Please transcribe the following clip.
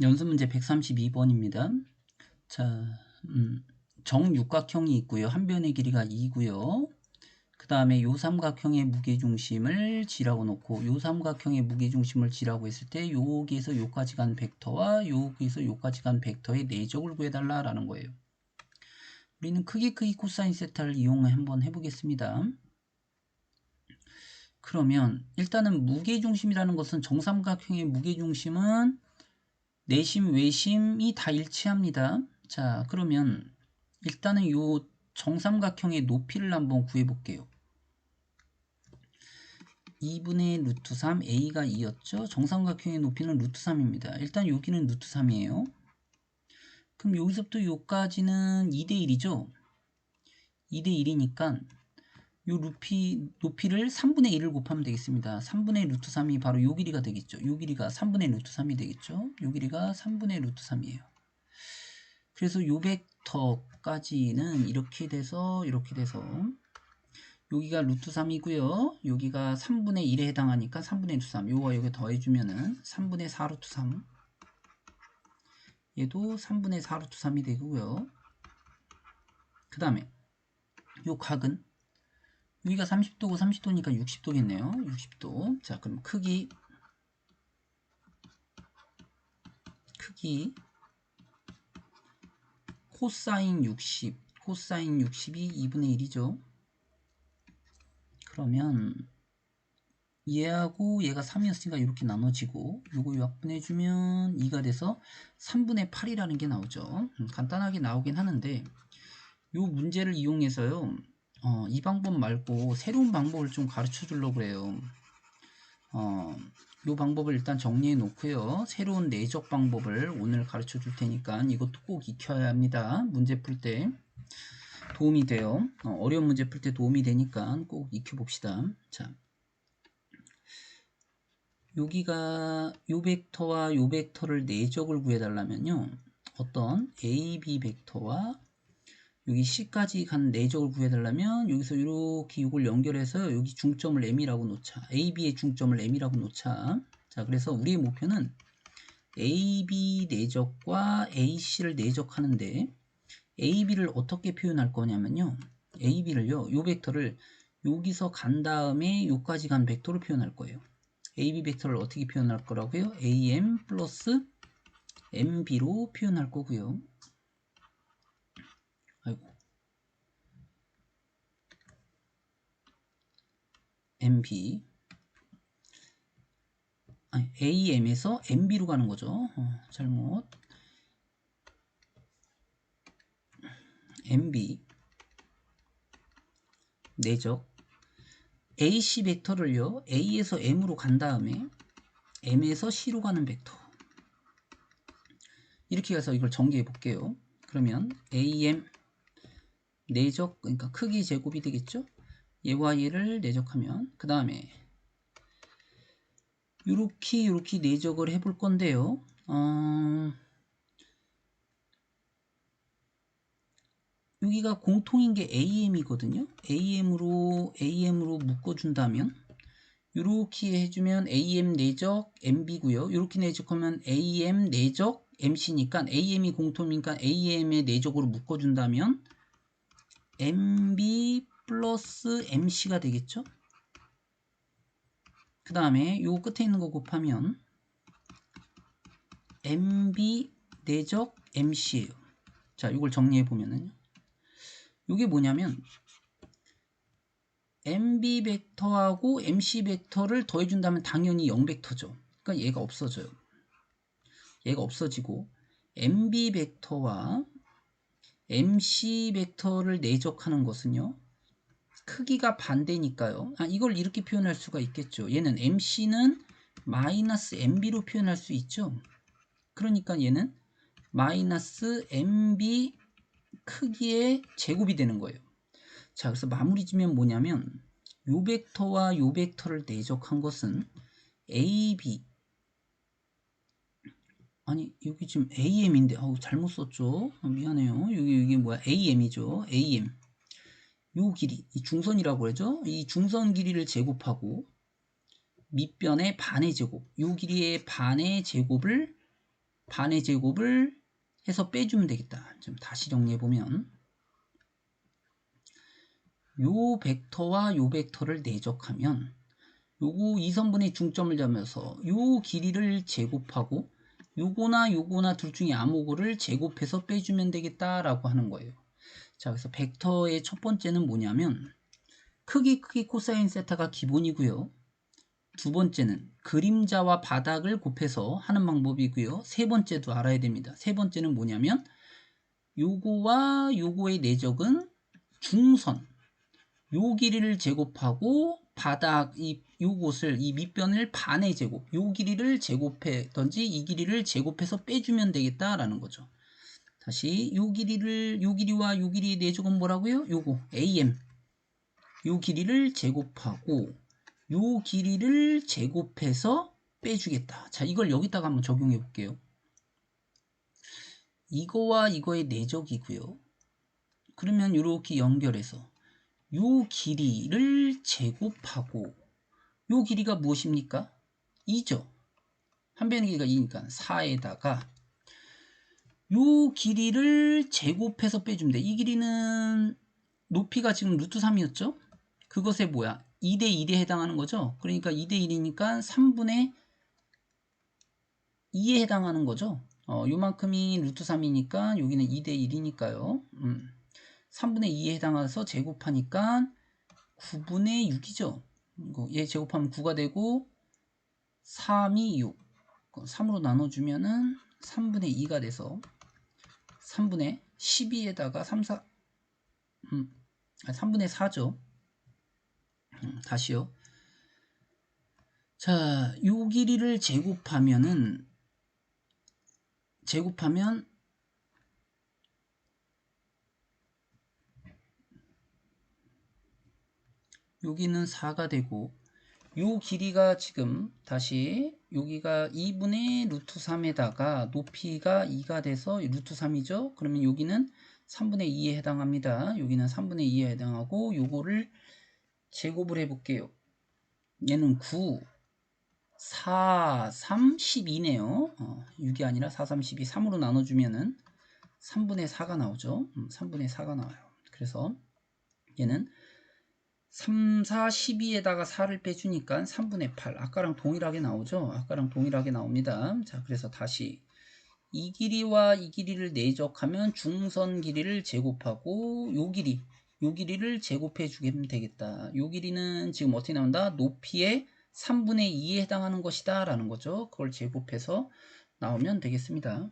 연습 문제 132번입니다. 자, 음, 정육각형이 있고요. 한 변의 길이가 2고요. 그 다음에 요 삼각형의 무게중심을 G라고 놓고 요 삼각형의 무게중심을 G라고 했을 때 여기에서 요까지 간 벡터와 여기서 요까지 간 벡터의 내적을 구해달라라는 거예요. 우리는 크기 크기 코사인 세타를 이용해 한번 해보겠습니다. 그러면 일단은 무게중심이라는 것은 정삼각형의 무게중심은 내심 외심이 다 일치합니다. 자 그러면 일단은 요 정삼각형의 높이를 한번 구해 볼게요. 2분의 루트 3 a가 2였죠. 정삼각형의 높이는 루트 3입니다. 일단 여기는 루트 3이에요. 그럼 여기서부터 여기까지는 2대 1이죠. 2대 1이니까 요 루피, 높이를 3분의 1을 곱하면 되겠습니다. 3분의 루트 3이 바로 요 길이가 되겠죠. 요 길이가 3분의 루트 3이 되겠죠. 요 길이가 3분의 루트 3이에요. 그래서 요 벡터까지는 이렇게 돼서 이렇게 돼서 여기가 루트 3이고요. 여기가 3분의 1에 해당하니까 3분의 루트 3. 요거 여기 더해주면은 3분의 4 루트 3. 얘도 3분의 4 루트 3이 되고요. 그 다음에 요 각은 여기가 30도고 30도니까 60도겠네요. 60도. 자, 그럼 크기 크기 코사인 60 코사인 60이 2분의 1이죠. 그러면 얘하고 얘가 3이었으니까 이렇게 나눠지고 요거 약분해주면 2가 돼서 3분의 8이라는 게 나오죠. 음, 간단하게 나오긴 하는데 요 문제를 이용해서요. 어, 이 방법 말고 새로운 방법을 좀 가르쳐 주려고 그래요. 어, 이 방법을 일단 정리해 놓고요. 새로운 내적 방법을 오늘 가르쳐 줄 테니까 이것도 꼭 익혀야 합니다. 문제 풀 때 도움이 돼요. 어, 려운 문제 풀 때 도움이 되니까 꼭 익혀봅시다. 자, 여기가 요 벡터와 요 벡터를 내적을 구해달라면요. 어떤 A, B 벡터와 여기 C까지 간 내적을 구해달라면 여기서 이렇게 이걸 연결해서 여기 중점을 M이라고 놓자. AB의 중점을 M이라고 놓자. 자, 그래서 우리의 목표는 AB 내적과 AC를 내적하는데 AB를 어떻게 표현할 거냐면요. AB를요. 요 벡터를 여기서 간 다음에 요까지 간 벡터로 표현할 거예요. AB 벡터를 어떻게 표현할 거라고요? AM 플러스 MB로 표현할 거고요. MB AM에서 MB로 가는 거죠. 어, 잘못. MB 내적 AC 벡터를요. A에서 M으로 간 다음에 M에서 C로 가는 벡터. 이렇게 해서 이걸 전개해 볼게요. 그러면 AM 내적 그러니까 크기 제곱이 되겠죠? 얘와 얘를 내적하면 그 다음에 이렇게 이렇게 내적을 해볼 건데요. 어, 여기가 공통인 게 AM이거든요. AM으로 AM으로 묶어준다면 이렇게 해주면 AM 내적 MB고요. 이렇게 내적하면 AM 내적 MC니까 AM이 공통이니까 AM의 내적으로 묶어준다면 MB 플러스 MC가 되겠죠? 그 다음에 요 끝에 있는 거 곱하면 MB 내적 MC예요. 자, 이걸 정리해 보면은요. 이게 뭐냐면 MB 벡터하고 MC 벡터를 더해 준다면 당연히 0 벡터죠. 그러니까 얘가 없어져요. 얘가 없어지고 MB 벡터와 MC 벡터를 내적하는 것은요. 크기가 반대니까요. 아, 이걸 이렇게 표현할 수가 있겠죠. 얘는 MC는 마이너스 MB로 표현할 수 있죠. 그러니까 얘는 마이너스 MB 크기의 제곱이 되는 거예요. 자, 그래서 마무리 지면 뭐냐면 요 벡터와 요 벡터를 내적한 것은 AB 아니 여기 지금 AM인데 어우 잘못 썼죠. 아, 미안해요. 여기 여기 뭐야 AM이죠. AM 요 길이, 이 중선이라고 하죠. 이 중선 길이를 제곱하고 밑변의 반의 제곱, 요 길이의 반의 제곱을 반의 제곱을 해서 빼주면 되겠다. 좀 다시 정리해 보면 요 벡터와 요 벡터를 내적하면 요거 2선분의 중점을 잡면서 요 길이를 제곱하고 요거나 요거나 둘 중에 아무 거를 제곱해서 빼주면 되겠다라고 하는 거예요. 자, 그래서 벡터의 첫 번째는 뭐냐면 크기 크기 코사인 세타가 기본이고요. 두 번째는 그림자와 바닥을 곱해서 하는 방법이고요. 세 번째도 알아야 됩니다. 세 번째는 뭐냐면 요거와 요거의 내적은 중선 요 길이를 제곱하고 바닥 이 요곳을 이 밑변을 반의 제곱 요 길이를 제곱해던지 이 길이를 제곱해서 빼주면 되겠다라는 거죠. 다시 요 길이를 요 길이와 요 길이의 내적은 뭐라고요? 요거 AM 요 길이를 제곱하고 요 길이를 제곱해서 빼주겠다. 자 이걸 여기다가 한번 적용해 볼게요. 이거와 이거의 내적이고요. 그러면 이렇게 연결해서 요 길이를 제곱하고 요 길이가 무엇입니까? 2죠. 한 변의 길이가 2니까 4에다가 요 길이를 제곱해서 빼주면 돼. 이 길이는 높이가 지금 루트 3이었죠? 그것에 뭐야? 2대 1에 해당하는 거죠? 그러니까 2대 1이니까 3분의 2에 해당하는 거죠? 어, 요만큼이 루트 3이니까 여기는 2대 1이니까요. 음. 3분의 2에 해당해서 제곱하니까 9분의 6이죠. 얘 제곱하면 9가 되고 3이 6. 3으로 나눠주면은 3분의 2가 돼서 3분의 12에다가 3, 4, 음, 3분의 4죠. 음, 다시요. 자, 요 길이를 제곱하면은 제곱하면 여기는 4가 되고 요 길이가 지금 다시 여기가 2분의 루트 3에다가 높이가 2가 돼서 루트 3이죠. 그러면 여기는 3분의 2에 해당합니다. 여기는 3분의 2에 해당하고 요거를 제곱을 해볼게요. 얘는 9, 4, 3, 12네요. 어, 6이 아니라 4, 3, 12, 3으로 나눠주면은 3분의 4가 나오죠. 음, 3분의 4가 나와요. 그래서 얘는 3, 4, 12에다가 4를 빼주니까 3분의 8. 아까랑 동일하게 나오죠? 아까랑 동일하게 나옵니다. 자, 그래서 다시 이 길이와 이 길이를 내적하면 중선 길이를 제곱하고 요 길이, 요 길이를 제곱해 주면 되겠다. 요 길이는 지금 어떻게 나온다? 높이의 3분의 2에 해당하는 것이다 라는 거죠. 그걸 제곱해서 나오면 되겠습니다.